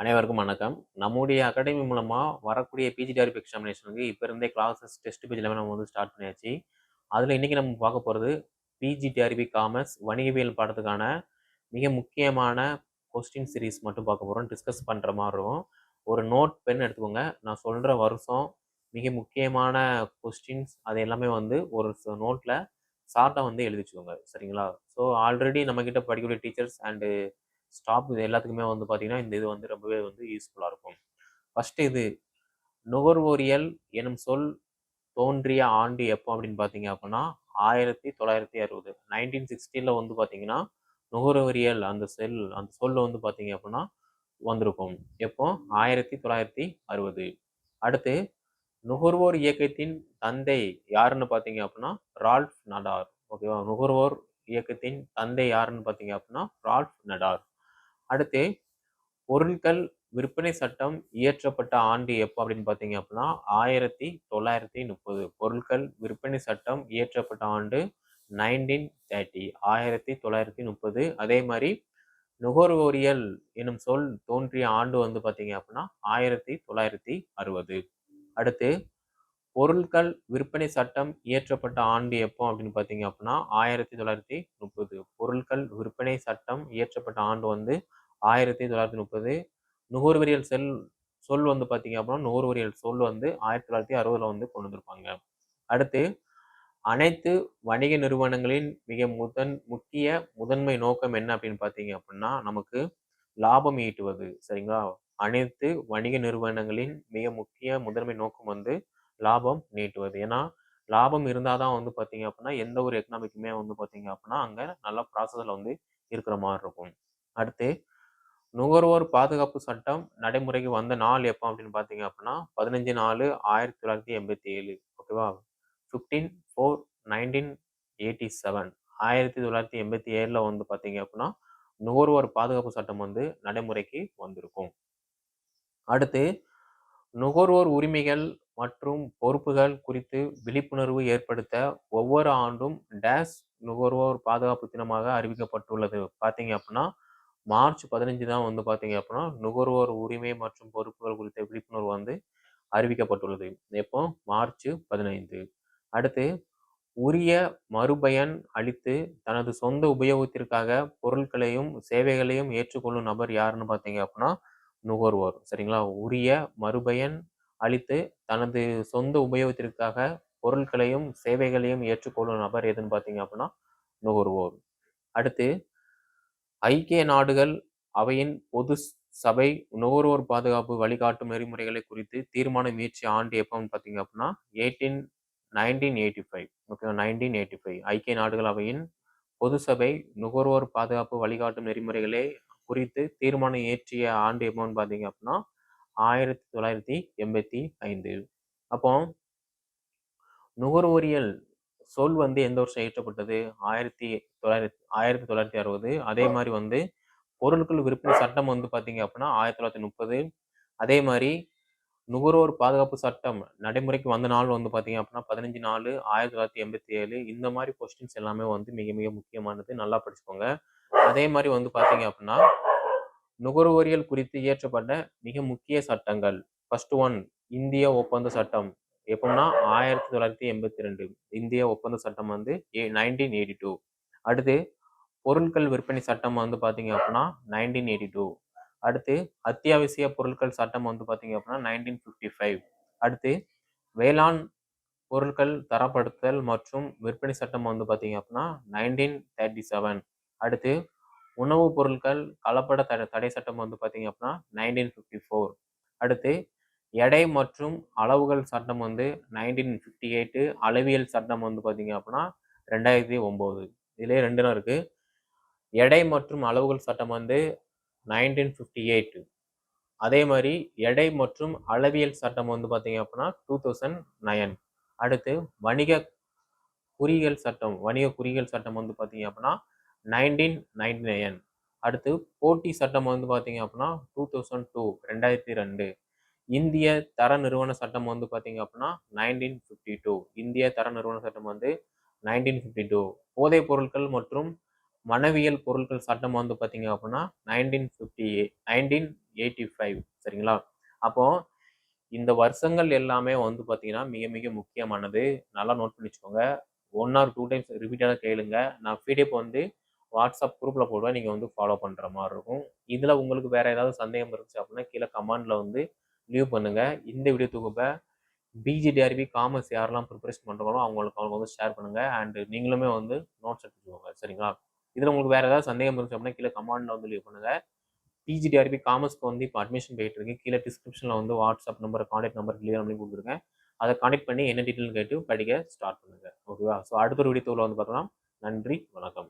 அனைவருக்கும் வணக்கம். நம்முடைய அகாடமி மூலமாக வரக்கூடிய பிஜிடிஆர்பி எக்ஸாமினேஷனுக்கு இப்போ இருந்தே கிளாஸஸ், டெஸ்ட் பேஜ் எல்லாமே நம்ம வந்து ஸ்டார்ட் பண்ணியாச்சு. அதில் இன்றைக்கி நம்ம பார்க்க போகிறது பிஜிடிஆர்பி காமர்ஸ் வணிகவியல் பாடத்துக்கான மிக முக்கியமான கொஸ்டின் சீரிஸ் மட்டும் பார்க்க போகிறோம் டிஸ்கஸ் பண்ணுற மாதிரி இருக்கும். ஒரு நோட், பென் எடுத்துக்கோங்க. நான் சொல்கிற வருஷம், மிக முக்கியமான கொஸ்டின்ஸ் அது எல்லாமே வந்து ஒரு நோட்டில் நோட்ல வந்து எழுதிச்சுக்கோங்க சரிங்களா? ஸோ ஆல்ரெடி நம்மக்கிட்ட படிக்கக்கூடிய டீச்சர்ஸ் அண்டு ஸ்டாப் இது எல்லாத்துக்குமே வந்து பார்த்தீங்கன்னா, இந்த இது வந்து ரொம்பவே வந்து யூஸ்ஃபுல்லாக இருக்கும். ஃபஸ்ட்டு இது நுகர்வோரியல் எனும் சொல் தோன்றிய ஆண்டு எப்போ அப்படின்னு பார்த்தீங்க அப்படின்னா, 1960 1960ல வந்து பார்த்தீங்கன்னா, நுகர்வோரியல் அந்த செல் அந்த சொல் வந்து பார்த்தீங்க அப்படின்னா வந்திருக்கும். எப்போ? 1960. அடுத்து நுகர்வோர் இயக்கத்தின் தந்தை யாருன்னு பார்த்தீங்க அப்படின்னா, ரால்ஃப் நடார். ஓகேவா? நுகர்வோர் இயக்கத்தின் தந்தை யாருன்னு பார்த்தீங்க அப்படின்னா, ரால்ஃப் நடார். அடுத்து பொருட்கள் விற்பனை சட்டம் இயற்றப்பட்ட ஆண்டு எப்போ அப்படின்னு பார்த்தீங்க அப்படின்னா, 1930. பொருட்கள் விற்பனை சட்டம் இயற்றப்பட்ட ஆண்டு 1930 1930. அதே மாதிரி நுகர்வோரியல் எனும் சொல் தோன்றிய ஆண்டு வந்து பார்த்தீங்க அப்படின்னா, 1960. அடுத்து பொருட்கள் விற்பனை சட்டம் இயற்றப்பட்ட ஆண்டு எப்போ அப்படின்னு பார்த்தீங்க அப்படின்னா, 1930. பொருட்கள் விற்பனை சட்டம் இயற்றப்பட்ட ஆண்டு வந்து ஆயிரத்தி தொள்ளாயிரத்தி முப்பது நுகர்வரியல் செல் சொல் வந்து பார்த்தீங்க அப்படின்னா, நுகர்வரியல் சொல் வந்து 1960ல வந்து கொண்டு வந்திருப்பாங்க. அடுத்து அனைத்து வணிக நிறுவனங்களின் மிக முதன் முக்கிய முதன்மை நோக்கம் என்ன அப்படின்னு பார்த்தீங்க அப்படின்னா, நமக்கு லாபம் ஈட்டுவது. சரிங்களா? அனைத்து வணிக நிறுவனங்களின் மிக முக்கிய முதன்மை நோக்கம் வந்து லாபம் நீட்டுவது. ஏன்னா, லாபம் இருந்தால் தான் வந்து பார்த்தீங்க அப்படின்னா, எந்த ஒரு எக்கனாமிக்குமே வந்து பார்த்தீங்க அப்படின்னா, அங்கே நல்ல ப்ராசஸில் வந்து இருக்கிற மாதிரி இருக்கும். அடுத்து நுகர்வோர் பாதுகாப்பு சட்டம் நடைமுறைக்கு வந்த நாள் எப்போ அப்படின்னு பார்த்தீங்க அப்படின்னா, 15/4/1987. ஓகேவா? 15/4/1987 1987ல வந்து பார்த்தீங்க அப்படின்னா, நுகர்வோர் பாதுகாப்பு சட்டம் வந்து நடைமுறைக்கு வந்திருக்கும். அடுத்து நுகர்வோர் உரிமைகள் மற்றும் பொறுப்புகள் குறித்து விழிப்புணர்வு ஏற்படுத்த ஒவ்வொரு ஆண்டும் டேஷ் நுகர்வோர் பாதுகாப்பு தினமாக அறிவிக்கப்பட்டுள்ளது. பார்த்தீங்க அப்படின்னா, மார்ச் 15 தான் வந்து பார்த்தீங்க அப்படின்னா, நுகர்வோர் உரிமை மற்றும் பொறுப்புகள் குறித்த விழிப்புணர்வு வந்து அறிவிக்கப்பட்டுள்ளது. எப்போ? மார்ச் 15. அடுத்து உரிய மறுபயன் அளித்து தனது சொந்த உபயோகத்திற்காக பொருட்களையும், சேவைகளையும் ஏற்றுக்கொள்ளும் நபர் யாருன்னு பார்த்தீங்க அப்படின்னா, நுகர்வோர். சரிங்களா? உரிய மறுபயன் அளித்து தனது சொந்த உபயோகத்திற்காக பொருட்களையும், சேவைகளையும் ஏற்றுக்கொள்ளும் நபர் எதுன்னு பார்த்தீங்க அப்படின்னா, நுகர்வோர். அடுத்து ஐக்கிய நாடுகள் அவையின் பொது சபை நுகர்வோர் பாதுகாப்பு வழிகாட்டும் நெறிமுறைகளை குறித்து தீர்மானம் முயற்சி ஆண்டு எப்போன்னு பார்த்தீங்க அப்படின்னா, eighteen nineteen eighty five okay nineteen eighty five ஐக்கிய நாடுகள் அவையின் பொது சபை நுகர்வோர் பாதுகாப்பு வழிகாட்டும் நெறிமுறைகளை குறித்து தீர்மானம் இயற்றிய ஆண்டு எப்போன்னு பார்த்தீங்க அப்படின்னா, 1985. அப்போ நுகர்வோரியல் சொல் வந்து எந்த வருஷம் இயற்றப்பட்டது? 1900 1960. அதே மாரி வந்து பொருட்கள் விற்பனை சட்டம் வந்து பார்த்தீங்க அப்படின்னா, 1930. அதே மாரி நுகர்வோர் பாதுகாப்பு சட்டம் நடைமுறைக்கு வந்த நாள் வந்து பார்த்தீங்க அப்படின்னா, 15/4/1987. இந்த மாரி கொஸ்டின்ஸ் எல்லாமே வந்து மிக மிக முக்கியமானது. நல்லா படிச்சுக்கோங்க. அதே மாரி வந்து பார்த்தீங்க அப்படின்னா, நுகர்வோரியல் குறித்து இயற்றப்பட்ட மிக முக்கிய சட்டங்கள். ஃபர்ஸ்ட் ஒன் இந்திய ஒப்பந்த சட்டம். எப்பிடின்னா ஆயிரத்தி தொள்ளாயிரத்தி எண்பத்தி ரெண்டு இந்திய ஒப்பந்த சட்டம் வந்து ஏ நைன்டீன் எயிட்டி டூ அடுத்து பொருட்கள் விற்பனை சட்டம் வந்து பார்த்தீங்க அப்படின்னா, 1982. அடுத்து அத்தியாவசிய பொருட்கள் சட்டம் வந்து பார்த்தீங்க அப்படின்னா, 1955. அடுத்து வேளாண் பொருட்கள் தரப்படுத்தல் மற்றும் விற்பனை சட்டம் வந்து பார்த்தீங்க அப்படின்னா, 1937. அடுத்து உணவுப் பொருட்கள் கலப்பட தட தடை சட்டம் வந்து பார்த்தீங்க அப்படின்னா, 1954. அடுத்து எடை மற்றும் அளவுகள் சட்டம் வந்து 1958. அளவியல் சட்டம் வந்து பார்த்தீங்க அப்படின்னா, 2009. இதிலேயே 2 தான் இருக்குது எடை மற்றும் அளவுகள் சட்டம் வந்து 1958. அதே மாதிரி எடை மற்றும் அளவியல் சட்டம் வந்து பார்த்தீங்க அப்படின்னா, 2009. அடுத்து வணிக குறிகள் சட்டம் வணிக குறிகள் சட்டம் வந்து பார்த்தீங்க அப்படின்னா, 1999. அடுத்து போட்டி சட்டம் வந்து பார்த்தீங்க அப்படின்னா, 2002 2002. இந்திய தர நிறுவன சட்டம் வந்து பார்த்தீங்க அப்படின்னா, 1952. இந்திய தர நிறுவன சட்டம் வந்து 1952. போதைப் பொருட்கள் மற்றும் மனவியல் பொருட்கள் சட்டம் வந்து பார்த்தீங்க அப்படின்னா, 1958 எயிட்டி ஃபைவ் சரிங்களா? அப்போ இந்த வருஷங்கள் எல்லாமே வந்து பார்த்தீங்கன்னா மிக மிக முக்கியமானது. நல்லா நோட் பண்ணி வச்சுக்கோங்க. ஒன் ஆர் டூ டைம்ஸ் ரிப்பீட்டாக கேளுங்க. நான் பிடிஎஃப் வந்து வாட்ஸ்அப் குரூப்பில் போடுவேன். நீங்கள் வந்து ஃபாலோ பண்ணுற மாதிரி இருக்கும். இதில் உங்களுக்கு வேறு ஏதாவது சந்தேகம் இருந்துச்சு அப்படின்னா கீழே கமெண்டில் வந்து லீவ் பண்ணுங்கள் இந்த வீடியோ தொகுப்பை பிஜிடிஆர்பி காமர்ஸ் யாரெல்லாம் ப்ரிப்பரேஷன் பண்ணுறாங்களோ அவங்களுக்கு அவங்க வந்து ஷேர் பண்ணுங்கள் அண்ட் நீங்களுமே வந்து நோட்ஸ் எடுத்துக்கோங்க. சரிங்களா? இதில் உங்களுக்கு வேறு ஏதாவது சந்தேகம் இருந்துச்சு அப்படின்னா கீழே கமாண்டில் வந்து லீவ் பண்ணுங்கள் பிஜிடிஆர்பி காமர்ஸ்க்கு வந்து இப்போ அட்மிஷன் போயிட்டு இருக்கு. கீழே டிஸ்கிரிப்ஷனில் வந்து WhatsApp number contact number clear பண்ணி கொடுத்துருக்கேன் அதை காண்டாக்ட் பண்ணி என்ன டீட்டெயில் கேட்டு படிக்க ஸ்டார்ட் பண்ணுங்கள் ஓகேவா ஸோ அடுத்த ஒரு வீடியோவில் வந்து பார்க்கலாம். நன்றி வணக்கம்.